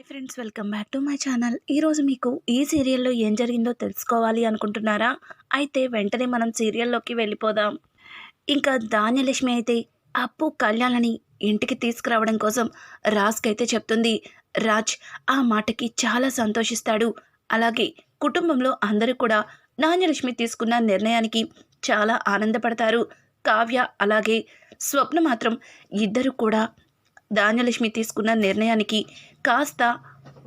Hi friends welcome back to my channel. ఈరోజు మీకు ఈ సీరియల్లో ఏం జరిగిందో తెలుసుకోవాలి అనుకుంటున్నారా? అయితే వెంటనే మనం సీరియల్లోకి వెళ్ళిపోదాం. ఇంకా ధాన్యలక్ష్మి అయితే అప్పు కళ్యాణని ఇంటికి తీసుకురావడం కోసం రాజ్కైతే చెప్తుంది. రాజ్ ఆ మాటకి చాలా సంతోషిస్తాడు. అలాగే కుటుంబంలో అందరూ కూడా ధాన్యలక్ష్మి తీసుకున్న నిర్ణయానికి చాలా ఆనందపడతారు. కావ్య అలాగే స్వప్న మాత్రం ఇద్దరు కూడా ధాన్యలక్ష్మి తీసుకున్న నిర్ణయానికి కాస్త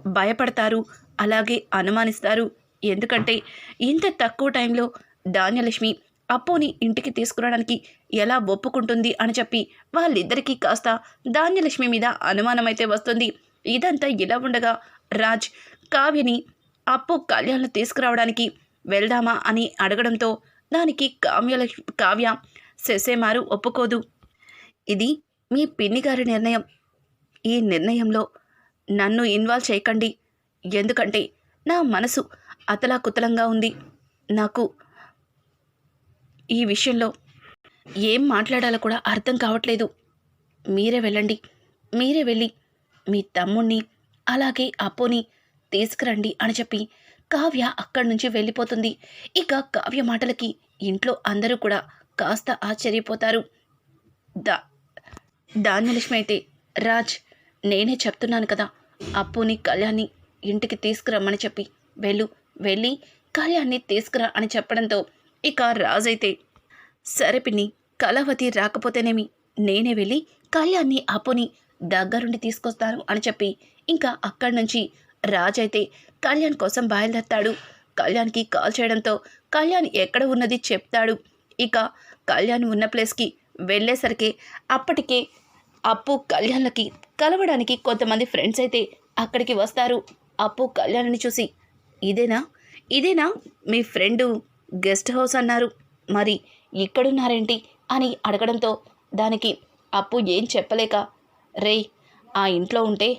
భయపడతారు అలాగే అనుమానిస్తారు. ఎందుకంటే ఇంత తక్కువ టైంలో ధాన్యలక్ష్మి అప్పుని ఇంటికి తీసుకురావడానికి ఎలా ఒప్పుకుంటుంది అని చెప్పి వాళ్ళిద్దరికీ కాస్త ధాన్యలక్ష్మి మీద అనుమానమైతే వస్తుంది. ఇదంతా ఇలా ఉండగా రాజ్ కావ్యని అప్పు కళ్యాణ్ తీసుకురావడానికి వెళ్దామా అని అడగడంతో దానికి కావ్యలక్ష్మి కావ్య సెసేమారు ఒప్పుకోదు. ఇది మీ పిన్ని గారి నిర్ణయం. ఈ నిర్ణయంలో నన్ను ఇన్వాల్వ్ చేయకండి. ఎందుకంటే నా మనసు అతలాకుతలంగా ఉంది. నాకు ఈ విషయంలో ఏం మాట్లాడాలో కూడా అర్థం కావట్లేదు. మీరే వెళ్ళండి. మీరే వెళ్ళి మీ తమ్ముణ్ణి అలాగే అప్పుని తీసుకురండి అని చెప్పి కావ్య అక్కడి నుంచి వెళ్ళిపోతుంది. ఇక కావ్య మాటలకి ఇంట్లో అందరూ కూడా కాస్త ఆశ్చర్యపోతారు. దా ధాన్యలక్ష్మి అయితే రాజ్ నేనే చెప్తున్నాను కదా అప్పుని కళ్యాణ్ని ఇంటికి తీసుకురమ్మని చెప్పి. వెళ్ళు వెళ్ళి కళ్యాణ్ని తీసుకురా అని చెప్పడంతో ఇక రాజైతే అయితే సరే పిన్ని కళావతి రాకపోతేనేమి? నేనే వెళ్ళి కళ్యాణ్ని అప్పుని దగ్గరుండి తీసుకొస్తాను అని చెప్పి ఇంకా అక్కడి నుంచి రాజైతే అయితే కళ్యాణ్ కోసం బయలుదేరతాడు. కళ్యాణ్కి కాల్ చేయడంతో కళ్యాణ్ ఎక్కడ ఉన్నది చెప్తాడు. ఇక కళ్యాణ్ ఉన్న ప్లేస్కి వెళ్ళేసరికి అప్పటికే అప్పు కళ్యాణ్లకి కలవడానికి కొంతమంది ఫ్రెండ్స్ అయితే అక్కడికి వస్తారు. అప్పు కళ్యాణ్ని చూసి ఇదేనా? ఇదేనా? మీ ఫ్రెండు గెస్ట్ హౌస్ అన్నారు. మరి ఇక్కడున్నారేంటి? అని అడగడంతో దానికి అప్పు ఏం చెప్పలేక రేయ్ ఆ ఇంట్లో ఉంటే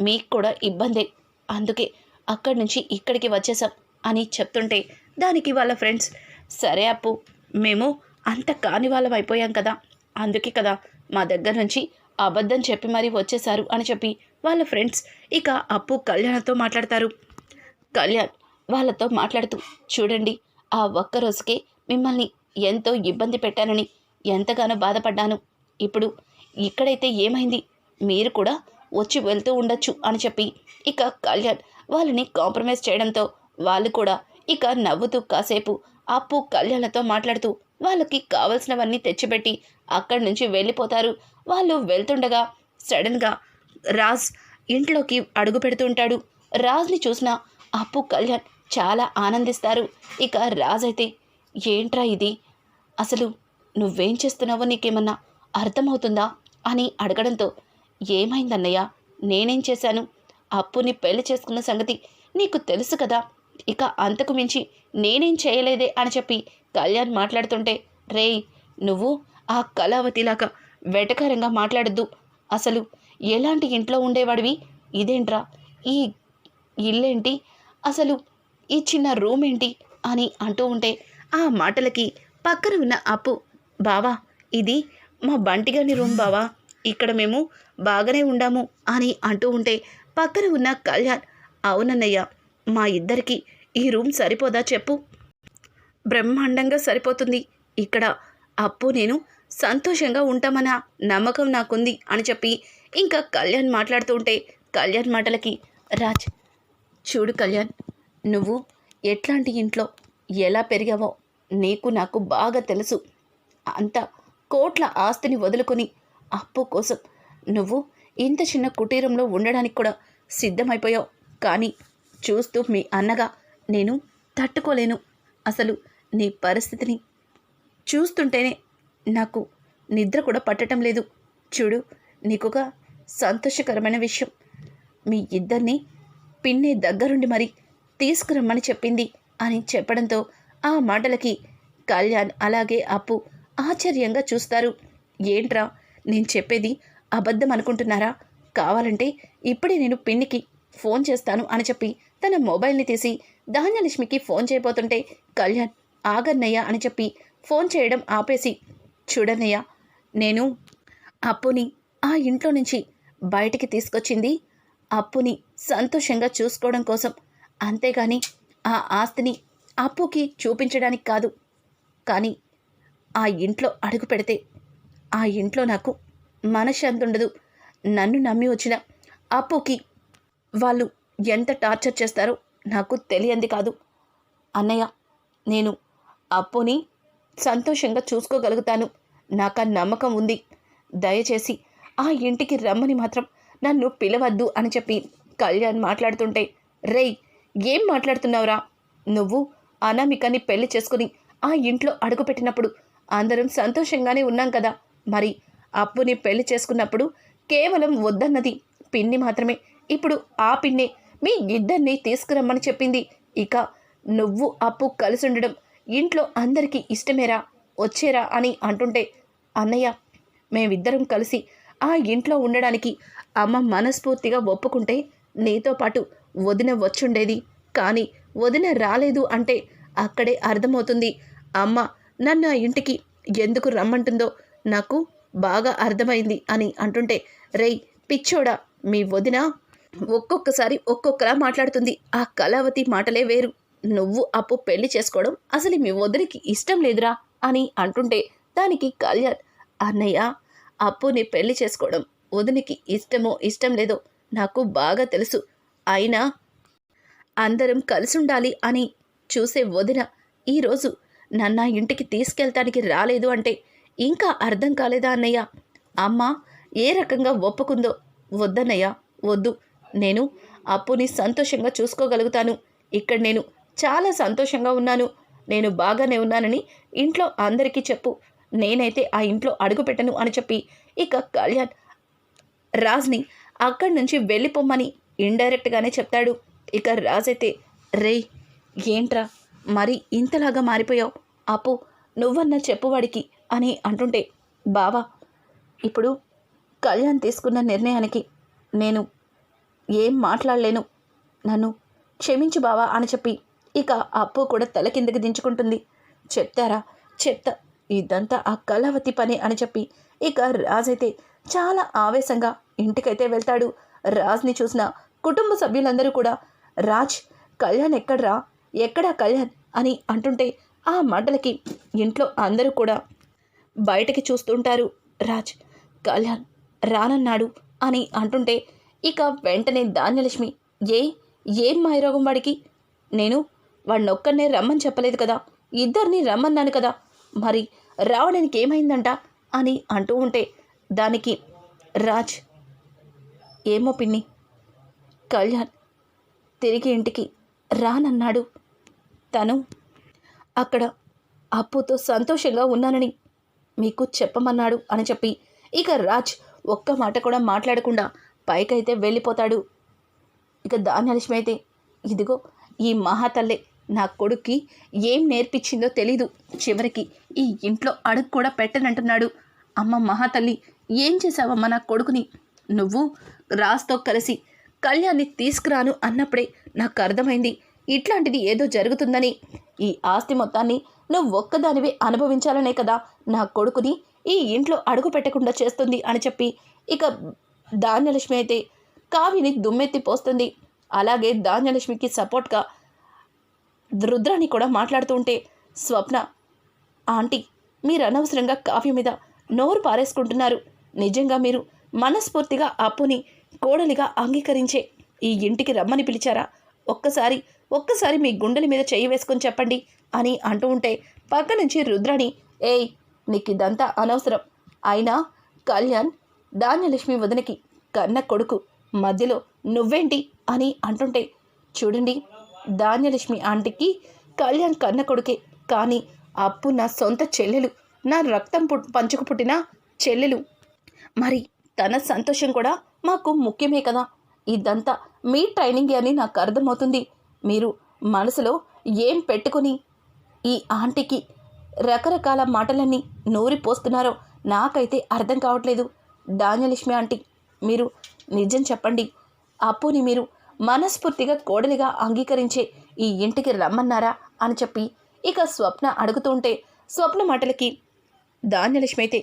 మీకు కూడా ఇబ్బందే. అందుకే అక్కడి నుంచి ఇక్కడికి వచ్చేసాం అని చెప్తుంటే దానికి వాళ్ళ ఫ్రెండ్స్ సరే అప్పు మేము అంత కాని వాళ్ళం అయిపోయాం కదా. అందుకే కదా మా దగ్గర నుంచి అబద్ధం చెప్పి మరీ వచ్చేశారు అని చెప్పి వాళ్ళ ఫ్రెండ్స్ ఇక అప్పు కళ్యాణ్తో మాట్లాడతారు. కళ్యాణ్ వాళ్ళతో మాట్లాడుతూ చూడండి ఆ ఒక్క రోజుకే మిమ్మల్ని ఎంతో ఇబ్బంది పెట్టానని ఎంతగానో బాధపడ్డాను. ఇప్పుడు ఇక్కడైతే ఏమైంది? మీరు కూడా వచ్చి వెళ్తూ ఉండొచ్చు అని చెప్పి ఇక కళ్యాణ్ వాళ్ళని కాంప్రమైజ్ చేయడంతో వాళ్ళు కూడా ఇక నవ్వుతూ కాసేపు అప్పు కళ్యాణ్తో మాట్లాడుతూ వాళ్ళకి కావలసినవన్నీ తెచ్చిపెట్టి అక్కడి నుంచి వెళ్ళిపోతారు. వాళ్ళు వెళ్తుండగా సడన్గా రాజ్ ఇంట్లోకి అడుగు పెడుతుంటాడు. రాజ్ని చూసిన అప్పు కళ్యాణ్ చాలా ఆనందిస్తారు. ఇక రాజ్ అయితే ఏంట్రా ఇది? అసలు నువ్వేం చేస్తున్నావో నీకేమన్నా అర్థమవుతుందా? అని అడగడంతో ఏమైందన్నయ్య? నేనేం చేశాను? అప్పుని పెళ్ళి చేసుకున్న సంగతి నీకు తెలుసు కదా? ఇక అంతకు మించి నేనేం చేయలేదే? అని చెప్పి కళ్యాణ్ మాట్లాడుతుంటే రేయ్ నువ్వు ఆ కళావతిలాగా వెటకారంగా మాట్లాడద్దు. అసలు ఎలాంటి ఇంట్లో ఉండేవాడివి? ఇదేంట్రా? ఈ ఇల్లేంటి? అసలు ఈ చిన్న రూమ్ ఏంటి అని అంటూ ఉంటే ఆ మాటలకి పక్కన ఉన్న అప్పు బావా ఇది మా బంటిగాని రూమ్ బావా. ఇక్కడ మేము బాగానే ఉండాము అని అంటూ ఉంటే పక్కన ఉన్న కళ్యాణ్ అవునన్నయ్య మా ఇద్దరికి ఈ రూమ్ సరిపోదా చెప్పు. బ్రహ్మాండంగా సరిపోతుంది. ఇక్కడ అప్పు నేను సంతోషంగా ఉంటామన్న నమ్మకం నాకుంది అని చెప్పి ఇంకా కళ్యాణ్ మాట్లాడుతూ ఉంటే కళ్యాణ్ మాటలకి రాజ్ చూడు కళ్యాణ్ నువ్వు ఎట్లాంటి ఇంట్లో ఎలా పెరిగావో నీకు నాకు బాగా తెలుసు. అంత కోట్ల ఆస్తిని వదులుకొని అప్పు కోసం నువ్వు ఇంత చిన్న కుటీరంలో ఉండడానికి కూడా సిద్ధమైపోయావు. కానీ చూస్తూ మీ అన్నగా నేను తట్టుకోలేను. అసలు నీ పరిస్థితిని చూస్తుంటేనే నాకు నిద్ర కూడా పట్టడం లేదు. చూడు నీకొక సంతోషకరమైన విషయం. మీ ఇద్దరిని పిన్ని దగ్గరుండి మరి తీసుకురమ్మని చెప్పింది అని చెప్పడంతో ఆ మాటలకి కళ్యాణ్ అలాగే అప్పు ఆశ్చర్యంగా చూస్తారు. ఏంట్రా నేను చెప్పేది అబద్ధం అనుకుంటున్నారా? కావాలంటే ఇప్పుడే నేను పిన్నికి ఫోన్ చేస్తాను అని చెప్పి తన మొబైల్ని తీసి ధాన్యలక్ష్మికి ఫోన్ చేయబోతుంటే కళ్యాణ్ ఆగన్నయ్య అని చెప్పి ఫోన్ చేయడం ఆపేసి చూడనయ్యా నేను అప్పుని ఆ ఇంట్లో నుంచి బయటికి తీసుకొచ్చింది అప్పుని సంతోషంగా చూసుకోవడం కోసం. అంతేగాని ఆ ఆస్తిని అప్పుకి చూపించడానికి కాదు. కానీ ఆ ఇంట్లో అడుగు పెడితే ఆ ఇంట్లో నాకు మనశ్శాంతి ఉండదు నన్ను నమ్మి వచ్చిన అప్పుకి వాళ్ళు ఎంత టార్చర్ చేస్తారో నాకు తెలియంది కాదు. అన్నయ్య నేను అప్పుని సంతోషంగా చూసుకోగలుగుతాను. నాకు ఆ నమ్మకం ఉంది. దయచేసి ఆ ఇంటికి రమ్మని మాత్రం నన్ను పిలవద్దు అని చెప్పి కళ్యాణ్ మాట్లాడుతుంటే రేయ్ ఏం మాట్లాడుతున్నావురా? నువ్వు అనామికని పెళ్ళి చేసుకుని ఆ ఇంట్లో అడుగుపెట్టినప్పుడు అందరం సంతోషంగానే ఉన్నాం కదా. మరి అప్పుని పెళ్ళి చేసుకున్నప్పుడు కేవలం వద్దన్నది. పిన్ని మాత్రమే. ఇప్పుడు ఆ పిన్నే మీ ఇద్దరిని తీసుకురమ్మని చెప్పింది. ఇక నువ్వు అప్పు కలిసి ఉండడం ఇంట్లో అందరికీ ఇష్టమేరా వచ్చేరా అని అంటుంటే అన్నయ్య మేమిద్దరం కలిసి ఆ ఇంట్లో ఉండడానికి అమ్మ మనస్ఫూర్తిగా ఒప్పుకుంటే నీతో పాటు వదిన వచ్చుండేది. కానీ వదిన రాలేదు అంటే అక్కడే అర్థమవుతుంది. అమ్మ నన్ను ఆ ఇంటికి ఎందుకు రమ్మంటుందో నాకు బాగా అర్థమైంది అని అంటుంటే రేయ్ పిచ్చోడా మీ వదిన ఒక్కొక్కసారి ఒక్కొక్కలా మాట్లాడుతుంది. ఆ కళావతి మాటలే వేరు. నువ్వు అప్పు పెళ్ళి చేసుకోవడం అసలు మీ వదిలికి ఇష్టం లేదురా అని అంటుంటే దానికి కళ్యాణ్ అన్నయ్య అప్పుని పెళ్ళి చేసుకోవడం వదినికి ఇష్టమో ఇష్టం లేదో నాకు బాగా తెలుసు. అయినా అందరం కలిసి ఉండాలి అని చూసే వదిన ఈరోజు నన్న ఇంటికి తీసుకెళ్తానికి రాలేదు అంటే ఇంకా అర్థం కాలేదా అన్నయ్య? అమ్మ ఏ రకంగా ఒప్పుకుందో వద్దన్నయ్య వద్దు నేను అప్పుని సంతోషంగా చూసుకోగలుగుతాను. ఇక్కడ నేను చాలా సంతోషంగా ఉన్నాను. నేను బాగానే ఉన్నానని ఇంట్లో అందరికీ చెప్పు. నేనైతే ఆ ఇంట్లో అడుగుపెట్టను అని చెప్పి. ఇక కళ్యాణ్ రాజ్ని అక్కడి నుంచి వెళ్ళిపోమ్మని ఇండైరెక్ట్గానే చెప్తాడు. ఇక రాజ్ అయితే రేయ్ ఏంట్రా? మరి ఇంతలాగా మారిపోయావు? అప్పు నువ్వన్న చెప్పువాడికి అని అంటుంటే బావా ఇప్పుడు కళ్యాణ్ తీసుకున్న నిర్ణయానికి నేను ఏం మాట్లాడలేను. నన్ను క్షమించు బావా అని చెప్పి ఇక అప్పు కూడా తల కిందకి దించుకుంటుంది. చెప్తారా? చెప్తా. ఇదంతా ఆ కళావతి పని అని చెప్పి. ఇక రాజ్ అయితే చాలా ఆవేశంగా ఇంటికైతే వెళ్తాడు. రాజ్ని చూసిన కుటుంబ సభ్యులందరూ కూడా రాజ్ కళ్యాణ్ ఎక్కడ్రా? ఎక్కడా కళ్యాణ్? అని అంటుంటే ఆ మాటలకి ఇంట్లో అందరూ కూడా బయటకి చూస్తుంటారు. రాజ్ కళ్యాణ్ రానన్నాడు అని అంటుంటే ఇక వెంటనే ధాన్యలక్ష్మి ఏ? ఏం మాయరోగం వాడికి? నేను వాడినొక్కనే రమ్మని చెప్పలేదు కదా. ఇద్దరిని రమ్మన్నాను కదా. మరి రావడానికి ఏమైందంట? అని అంటూ ఉంటే దానికి రాజ్ ఏమో పిన్ని కళ్యాణ్ తిరిగి ఇంటికి రానన్నాడు. తను అక్కడ అప్పుతో సంతోషంగా ఉన్నానని మీకు చెప్పమన్నాడు అని చెప్పి ఇక రాజ్ ఒక్క మాట కూడా మాట్లాడకుండా పైకైతే వెళ్ళిపోతాడు. ఇక దాని అయితే ఇదిగో ఈ మహాతల్లే నా కొడుక్కి ఏం నేర్పించిందో తెలీదు. చివరికి ఈ ఇంట్లో అడుగు కూడా పెట్టనంటున్నాడు. అమ్మ మహాతల్లి ఏం చేశావమ్మ నా కొడుకుని? నువ్వు రాస్తో కలిసి కళ్యాణ్ని తీసుకురాను అన్నప్పుడే నాకు అర్థమైంది. ఇట్లాంటిది ఏదో జరుగుతుందని. ఈ ఆస్తి మొత్తాన్ని నువ్వు ఒక్కదానివే అనుభవించాలనే కదా నా కొడుకుని ఈ ఇంట్లో అడుగు పెట్టకుండా చేస్తుంది అని చెప్పి ఇక ధాన్యలక్ష్మి అయితే కావిని దుమ్మెత్తి పోస్తుంది. అలాగే ధాన్యలక్ష్మికి సపోర్ట్గా రుద్రాని కూడా మాట్లాడుతూ ఉంటే స్వప్న ఆంటీ మీరు అనవసరంగా కావ్య మీద నోరు పారేసుకుంటున్నారు. నిజంగా మీరు మనస్ఫూర్తిగా అప్పుని కోడలిగా అంగీకరించే ఈ ఇంటికి రమ్మని పిలిచారా? ఒక్కసారి ఒక్కసారి మీ గుండెల మీద చెయ్యి వేసుకొని చెప్పండి అని అంటూ ఉంటే పక్క నుంచి రుద్రాణి ఏయ్ నీకు ఇదంతా అనవసరం. అయినా కళ్యాణ్ ధాన్యలక్ష్మి వదనకి కన్న కొడుకు మధ్యలో నువ్వేంటి? అని అంటుంటే చూడండి ధాన్యలక్ష్మి ఆంటీకి కళ్యాణ్ కన్న కొడుకే. కానీ అప్పు నా సొంత చెల్లెలు. నా రక్తం పు పంచుకు పుట్టిన చెల్లెలు. మరి తన సంతోషం కూడా మాకు ముఖ్యమే కదా. ఇదంతా మీ ట్రైనింగ్ అని నాకు అర్థమవుతుంది. మీరు మనసులో ఏం పెట్టుకొని ఈ ఆంటీకి రకరకాల మాటలన్నీ నూరి పోస్తున్నారో నాకైతే అర్థం కావట్లేదు. ధాన్యలక్ష్మి ఆంటీ మీరు నిజం చెప్పండి. అప్పుని మీరు మనస్ఫూర్తిగా కోడలిగా అంగీకరించే ఈ ఇంటికి రమ్మన్నారా అని చెప్పి ఇక స్వప్న అడుగుతుంటే స్వప్న మాటలకి ధాన్యలక్ష్మి అయితే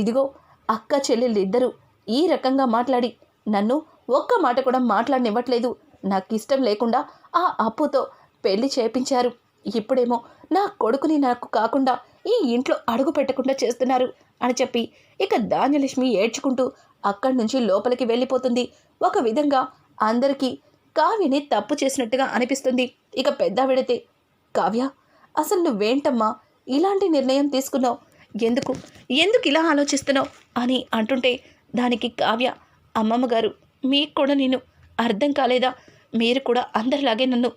ఇదిగో అక్క చెల్లెళ్ళిద్దరూ ఈ రకంగా మాట్లాడి నన్ను ఒక్క మాట కూడా మాట్లాడనివ్వట్లేదు. నాకు ఇష్టం లేకుండా ఆ అప్పుతో పెళ్ళి చేపించారు. ఇప్పుడేమో నా కొడుకుని నాకు కాకుండా ఈ ఇంట్లో అడుగు పెట్టకుండా చేస్తున్నారు అని చెప్పి ఇక ధాన్యలక్ష్మి ఏడ్చుకుంటూ అక్కడి నుంచి లోపలికి వెళ్ళిపోతుంది. ఒక విధంగా అందరికీ కావ్యని తప్పు చేసినట్టుగా అనిపిస్తుంది. ఇక పెద్దావిడతే కావ్య అసలు నువ్వేంటమ్మా ఇలాంటి నిర్ణయం తీసుకున్నావు? ఎందుకు? ఎందుకు ఇలా ఆలోచిస్తున్నావు? అని అంటుంటే దానికి కావ్య అమ్మమ్మ గారు మీకు కూడా నేను అర్థం కాలేదా? మీరు కూడా అందరిలాగే నన్ను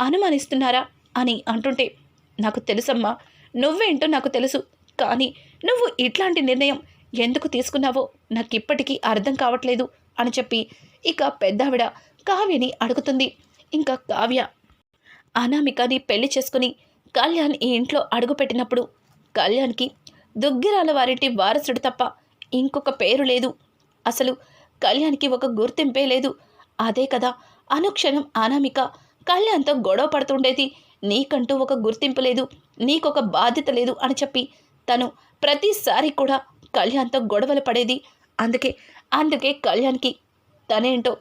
అనుమానిస్తున్నారా? అని అంటుంటే నాకు తెలుసమ్మా నువ్వేంటో నాకు తెలుసు. కానీ నువ్వు ఇట్లాంటి నిర్ణయం ఎందుకు తీసుకున్నావో నాకు ఇప్పటికీ అర్థం కావట్లేదు అని చెప్పి ఇక పెద్దావిడ కావ్యని అడుగుతుంది. ఇంకా కావ్య అనామికని పెళ్ళి చేసుకుని కళ్యాణ్ ఈ ఇంట్లో అడుగుపెట్టినప్పుడు కళ్యాణ్కి దుగ్గిరాల వారింటి వారసుడు తప్ప ఇంకొక పేరు లేదు. అసలు కళ్యాణ్కి ఒక గుర్తింపే లేదు. అదే కదా అనుక్షణం అనామిక కళ్యాణ్తో గొడవ పడుతుండేది. నీకంటూ ఒక గుర్తింపు లేదు నీకొక బాధ్యత లేదు అని చెప్పి తను ప్రతిసారి కూడా కళ్యాణ్తో గొడవలు పడేది. అందుకే అందుకే కళ్యాణ్కి తనేంటో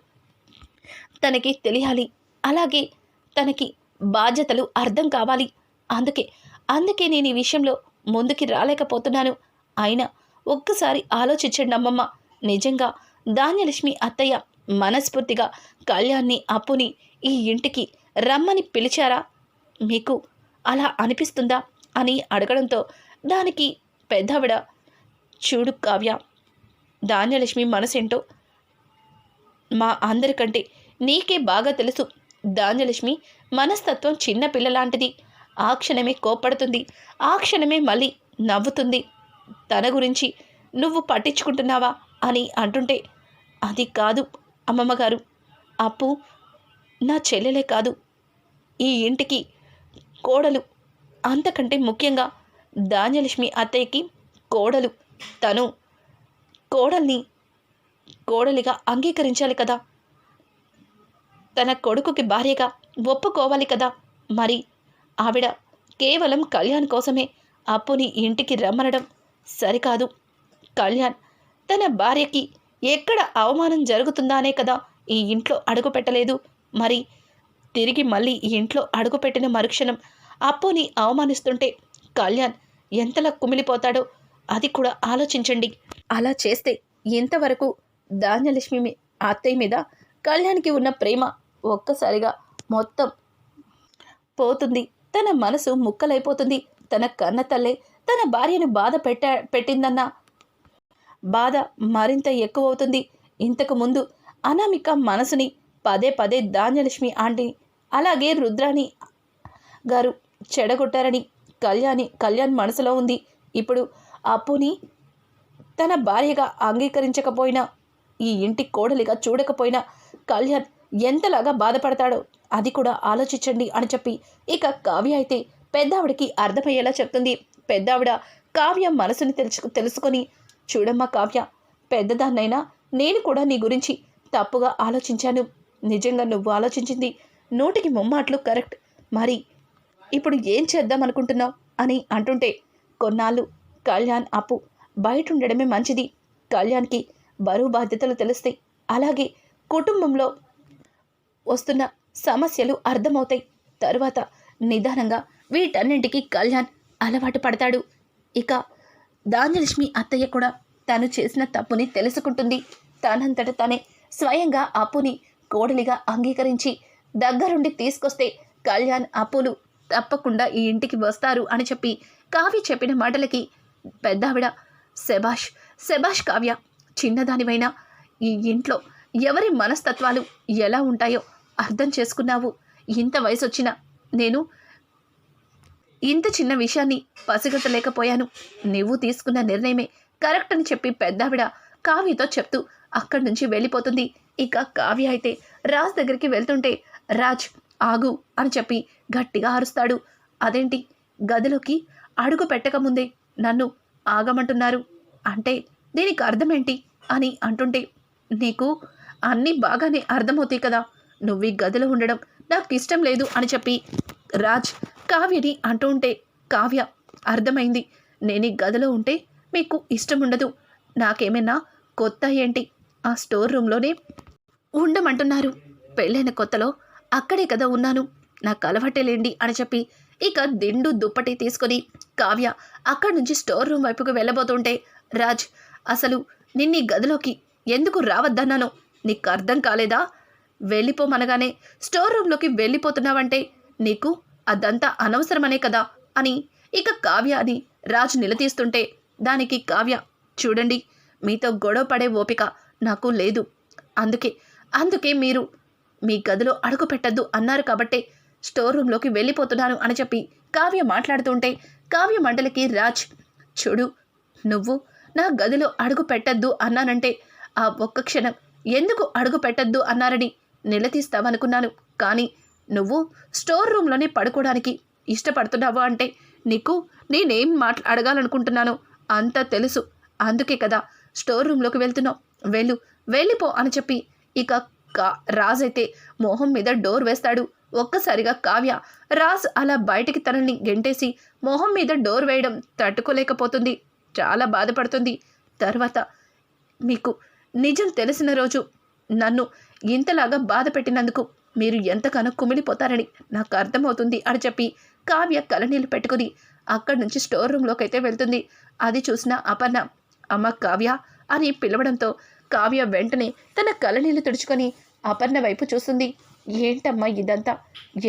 తనకి తెలియాలి. అలాగే తనకి బాధ్యతలు అర్థం కావాలి. అందుకే అందుకే నేను ఈ విషయంలో ముందుకి రాలేకపోతున్నాను. అయినా ఒక్కసారి ఆలోచించండి అమ్మమ్మ. నిజంగా ధాన్యలక్ష్మి అత్తయ్య మనస్ఫూర్తిగా కళ్యాణ్ని అప్పుని ఈ ఇంటికి రమ్మని పిలిచారా? మీకు అలా అనిపిస్తుందా అని అడగడంతో దానికి పెద్దవిడ చూడు కావ్య ధాన్యలక్ష్మి మనసేంటో మా అందరికంటే నీకే బాగా తెలుసు. ధాన్యలక్ష్మి మనస్తత్వం చిన్న పిల్లలాంటిది. ఆ క్షణమే కోప్పడుతుంది. ఆ క్షణమే మళ్ళీ నవ్వుతుంది. తన గురించి నువ్వు పట్టించుకుంటున్నావా అని అంటుంటే అది కాదు అమ్మమ్మ గారు అప్పు నా చెల్లెలే కాదు. ఈ ఇంటికి కోడలు అంతకంటే ముఖ్యంగా ధాన్యలక్ష్మి అత్తయ్యకి కోడలు. తను కోడల్ని కోడలిగా అంగీకరించాలి కదా. తన కొడుకుకి భార్యగా ఒప్పుకోవాలి కదా. మరి ఆవిడ కేవలం కళ్యాణ్ కోసమే అప్పుని ఇంటికి రమ్మనడం సరికాదు. కళ్యాణ్ తన భార్యకి ఎక్కడ అవమానం జరుగుతుందానే కదా ఈ ఇంట్లో అడుగుపెట్టలేదు మరి తిరిగి మళ్ళీ ఈ ఇంట్లో అడుగుపెట్టిన మరుక్షణం అప్పుని అవమానిస్తుంటే కళ్యాణ్ ఎంతలా కుమిలిపోతాడో అది కూడా ఆలోచించండి. అలా చేస్తే ఇంతవరకు ధాన్యలక్ష్మి అత్తయ్య మీద కళ్యాణ్కి ఉన్న ప్రేమ ఒక్కసారిగా మొత్తం పోతుంది. తన మనసు ముక్కలైపోతుంది. తన కన్న తల్లే తన భార్యను బాధ పెట్టా పెట్టిందన్న బాధ మరింత ఎక్కువ అవుతుంది ఇంతకు ముందు అనామిక మనసుని పదే పదే ధాన్యలక్ష్మి ఆంటీ అలాగే రుద్రాణి గారు చెడగొట్టారని కళ్యాణి కళ్యాణ్ మనసులో ఉంది. ఇప్పుడు అప్పుని తన భార్యగా అంగీకరించకపోయినా ఈ ఇంటి కోడలిగా చూడకపోయినా కళ్యాణ్ ఎంతలాగా బాధపడతాడో అది కూడా ఆలోచించండి అని చెప్పి ఇక కావ్య అయితే పెద్దావిడికి అర్థమయ్యేలా చెప్తుంది. పెద్దావిడ కావ్య మనసుని తెలుసు తెలుసుకొని చూడమ్మా కావ్య పెద్దదాన్నైనా నేను కూడా నీ గురించి తప్పుగా ఆలోచించాను. నిజంగా నువ్వు ఆలోచించింది నూటికి ముమ్మాట్లు కరెక్ట్. మరి ఇప్పుడు ఏం చేద్దాం అనుకుంటున్నావు? అని అంటుంటే కొన్నాళ్ళు కళ్యాణ్ అప్పు బయట ఉండడమే మంచిది. కళ్యాణ్కి బరువు బాధ్యతలు తెలుస్తాయి. అలాగే కుటుంబంలో వస్తున్న సమస్యలు అర్థమవుతాయి. తరువాత నిదానంగా వీటన్నింటికి కళ్యాణ్ అలవాటు పడతాడు. ఇక ధాన్యలక్ష్మి అత్తయ్య కూడా తను చేసిన తప్పుని తెలుసుకుంటుంది. తనంతట తనే స్వయంగా అప్పుని కోడలిగా అంగీకరించి దగ్గరుండి తీసుకొస్తే కళ్యాణ్ అప్పులు తప్పకుండా ఈ ఇంటికి వస్తారు అని చెప్పి కావ్య చెప్పిన మాటలకి పెద్దావిడ శభాష్ శభాష్ కావ్య చిన్నదానివైనా ఈ ఇంట్లో ఎవరి మనస్తత్వాలు ఎలా ఉంటాయో అర్థం చేసుకున్నావు. ఇంత వయసు వచ్చినా నేను ఇంత చిన్న విషయాన్ని పసిగట్టలేకపోయాను. నువ్వు తీసుకున్న నిర్ణయమే కరెక్ట్ అని చెప్పి పెద్దావిడ కావ్యతో చెప్తూ అక్కడి నుంచి వెళ్ళిపోతుంది. ఇక కావ్య అయితే రాజ్ దగ్గరికి వెళ్తుంటే రాజ్ ఆగు అని చెప్పి గట్టిగా అరుస్తాడు. అదేంటి? గదిలోకి అడుగు పెట్టకముందే నన్ను ఆగమంటున్నారు. అంటే దీనికి అర్థమేంటి? అని అంటుంటే నీకు అన్నీ బాగానే అర్థమవుతాయి కదా. నువ్వు ఈ గదిలో ఉండడం నాకు ఇష్టం లేదు అని చెప్పి రాజ్ కావ్యని అంటూ ఉంటే కావ్య అర్థమైంది. నేను ఈ గదిలో ఉంటే మీకు ఇష్టం ఉండదు. నాకేమైనా కొత్త ఏంటి? ఆ స్టోర్ రూమ్లోనే ఉండమంటున్నారు. పెళ్ళైన కొత్తలో అక్కడే కదా ఉన్నాను. నాకు అలవాటే లేండి అని చెప్పి ఇక దిండు దుప్పటి తీసుకొని కావ్య అక్కడి నుంచి స్టోర్ రూమ్ వైపుకు వెళ్ళబోతుంటే రాజ్ అసలు నిన్నీ గదిలోకి ఎందుకు రావద్దన్నాను నీకు అర్థం కాలేదా? వెళ్ళిపోమనగానే స్టోర్ రూమ్లోకి వెళ్ళిపోతున్నావంటే నీకు అదంతా అనవసరమనే కదా అని ఇక కావ్య అని రాజ్ నిలదీస్తుంటే దానికి కావ్య చూడండి మీతో గొడవ పడే ఓపిక నాకు లేదు. అందుకే అందుకే మీరు మీ గదిలో అడుగు పెట్టద్దు అన్నారు కాబట్టే స్టోర్ రూమ్లోకి వెళ్ళిపోతున్నాను అని చెప్పి కావ్య మాట్లాడుతుంటే కావ్య మండలికి రాజ్ చూడు నువ్వు నా గదిలో అడుగు పెట్టద్దు అన్నానంటే ఆ ఒక్క క్షణం ఎందుకు అడుగు పెట్టద్దు అన్నారని నిలదీస్తావనుకున్నాను. కానీ నువ్వు స్టోర్ రూమ్లోనే పడుకోవడానికి ఇష్టపడుతున్నావు అంటే నీకు నేనేం మాట్లా అడగాలనుకుంటున్నాను అంతా తెలుసు. అందుకే కదా స్టోర్ రూమ్లోకి వెళ్తున్నావు. వెళ్ళు వెళ్ళిపో అని చెప్పి ఇక కా రాజైతే మోహం మీద డోర్ వేస్తాడు. ఒక్కసారిగా కావ్య రాజ్ అలా బయటికి తనని గెంటేసి మొహం మీద డోర్ వేయడం తట్టుకోలేకపోతుంది. చాలా బాధపడుతుంది. తర్వాత మీకు నిజం తెలిసిన రోజు నన్ను ఇంతలాగా బాధ పెట్టినందుకు మీరు ఎంతగానో కుమిలిపోతారని నాకు అర్థమవుతుంది అని చెప్పి కావ్య కలనీళ్ళు పెట్టుకుని అక్కడి నుంచి స్టోర్ రూమ్లోకి అయితే వెళ్తుంది. అది చూసిన అపర్ణ అమ్మ కావ్య అని పిలవడంతో కావ్య వెంటనే తన కలనీళ్ళు తుడుచుకొని అపర్ణ వైపు చూస్తుంది. ఏంటమ్మా ఇదంతా?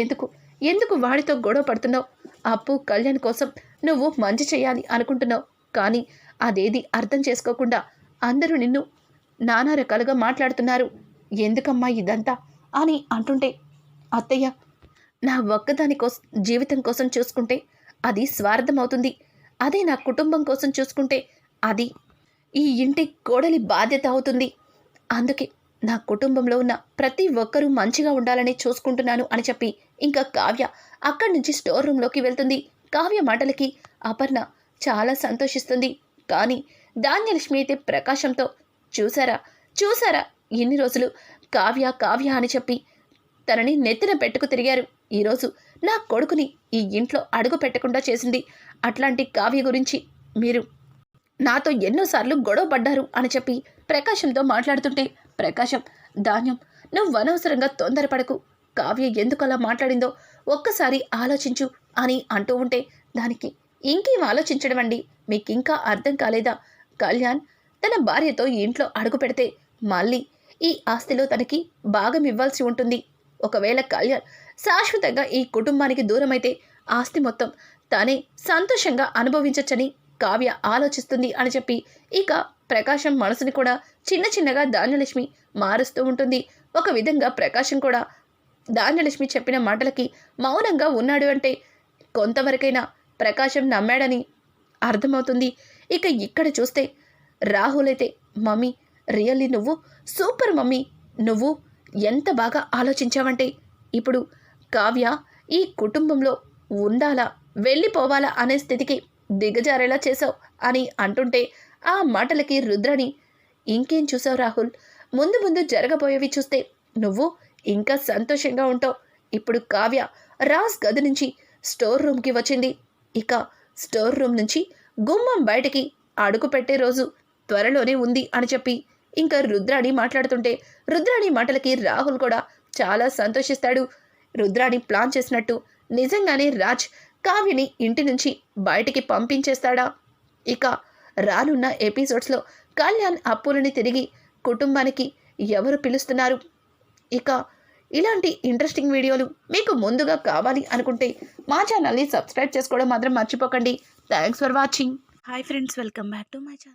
ఎందుకు? ఎందుకు వాడితో గొడవ పడుతున్నావు? అప్పు కళ్యాణ్ కోసం నువ్వు మంచి చేయాలి అనుకుంటున్నావు. కానీ అదేది అర్థం చేసుకోకుండా అందరూ నిన్ను నానా రకాలుగా మాట్లాడుతున్నారు. ఎందుకమ్మా ఇదంతా? అని అంటుంటే అత్తయ్య నా ఒక్కదాని కోసం జీవితం కోసం చూసుకుంటే అది స్వార్థమవుతుంది. అదే నా కుటుంబం కోసం చూసుకుంటే అది ఈ ఇంటి కోడలి బాధ్యత అవుతుంది. అందుకే నా కుటుంబంలో ఉన్న ప్రతి ఒక్కరూ మంచిగా ఉండాలని చూసుకుంటున్నాను అని చెప్పి ఇంకా కావ్య అక్కడి నుంచి స్టోర్ రూమ్లోకి వెళ్తుంది. కావ్య మాటలకి అపర్ణ చాలా సంతోషిస్తుంది. కానీ ధాన్యలక్ష్మి అయితే ప్రకాశంతో చూసారా చూసారా ఇన్ని రోజులు కావ్య కావ్య అని చెప్పి తనని నెత్తిన పెట్టుకు తిరిగారు. ఈరోజు నా కొడుకుని ఈ ఇంట్లో అడుగు పెట్టకుండా చేసింది. అట్లాంటి కావ్య గురించి మీరు నాతో ఎన్నోసార్లు గొడవ పడ్డారు అని చెప్పి ప్రకాశంతో మాట్లాడుతుంటే ప్రకాశం ధాన్యం నువ్వు అనవసరంగా తొందరపడకు. కావ్య ఎందుకు అలా మాట్లాడిందో ఒక్కసారి ఆలోచించు అని అంటూ ఉంటే దానికి ఇంకేం ఆలోచించడం అండి మీకు ఇంకా అర్థం కాలేదా? కళ్యాణ్ తన భార్యతో ఇంట్లో అడుగు పెడితే మళ్ళీ ఈ ఆస్తిలో తనకి భాగం ఇవ్వాల్సి ఉంటుంది. ఒకవేళ కళ్యాణ్ శాశ్వతంగా ఈ కుటుంబానికి దూరమైతే ఆస్తి మొత్తం తానే సంతోషంగా అనుభవించచ్చని కావ్య ఆలోచిస్తుంది అని చెప్పి ఇక ప్రకాశం మనసుని కూడా చిన్న చిన్నగా ధాన్యలక్ష్మి మారుస్తూ ఉంటుంది. ఒక విధంగా ప్రకాశం కూడా ధాన్యలక్ష్మి చెప్పిన మాటలకి మౌనంగా ఉన్నాడు అంటే కొంతవరకైనా ప్రకాశం నమ్మాడని అర్థమవుతుంది. ఇక ఇక్కడ చూస్తే రాహుల్ అయితే మమ్మీ రియల్లీ నువ్వు? Super mummy! నువ్వు ఎంత బాగా ఆలోచించావంటే ఇప్పుడు కావ్య ఈ కుటుంబంలో ఉండాలా వెళ్ళిపోవాలా అనే స్థితికి దిగజారేలా చేసావు అని అంటుంటే ఆ మాటలకి రుద్రని ఇంకేం చూసావు రాహుల్? ముందు ముందు జరగబోయేవి చూస్తే నువ్వు ఇంకా సంతోషంగా ఉంటావు. ఇప్పుడు కావ్య రాజ్ గది నుంచి స్టోర్ రూమ్కి వచ్చింది. ఇక స్టోర్ రూమ్ నుంచి గుమ్మం బయటికి అడుగు పెట్టే రోజు త్వరలోనే ఉంది అని చెప్పి ఇంకా రుద్రాణి మాట్లాడుతుంటే రుద్రాణి మాటలకి రాహుల్ కూడా చాలా సంతోషిస్తాడు. రుద్రాణి ప్లాన్ చేసినట్టు నిజంగానే రాజ్ కావ్యని ఇంటి నుంచి బయటికి పంపించేస్తాడా? ఇక రానున్న ఎపిసోడ్స్లో కళ్యాణ్ అప్పులని తిరిగి కుటుంబానికి ఎవరు పిలుస్తున్నారు? ఇక ఇలాంటి ఇంట్రెస్టింగ్ వీడియోలు మీకు ముందుగా కావాలి అనుకుంటే మా ఛానల్ని సబ్స్క్రైబ్ చేసుకోవడం మాత్రం మర్చిపోకండి. Thanks for watching hi friends welcome back to my channel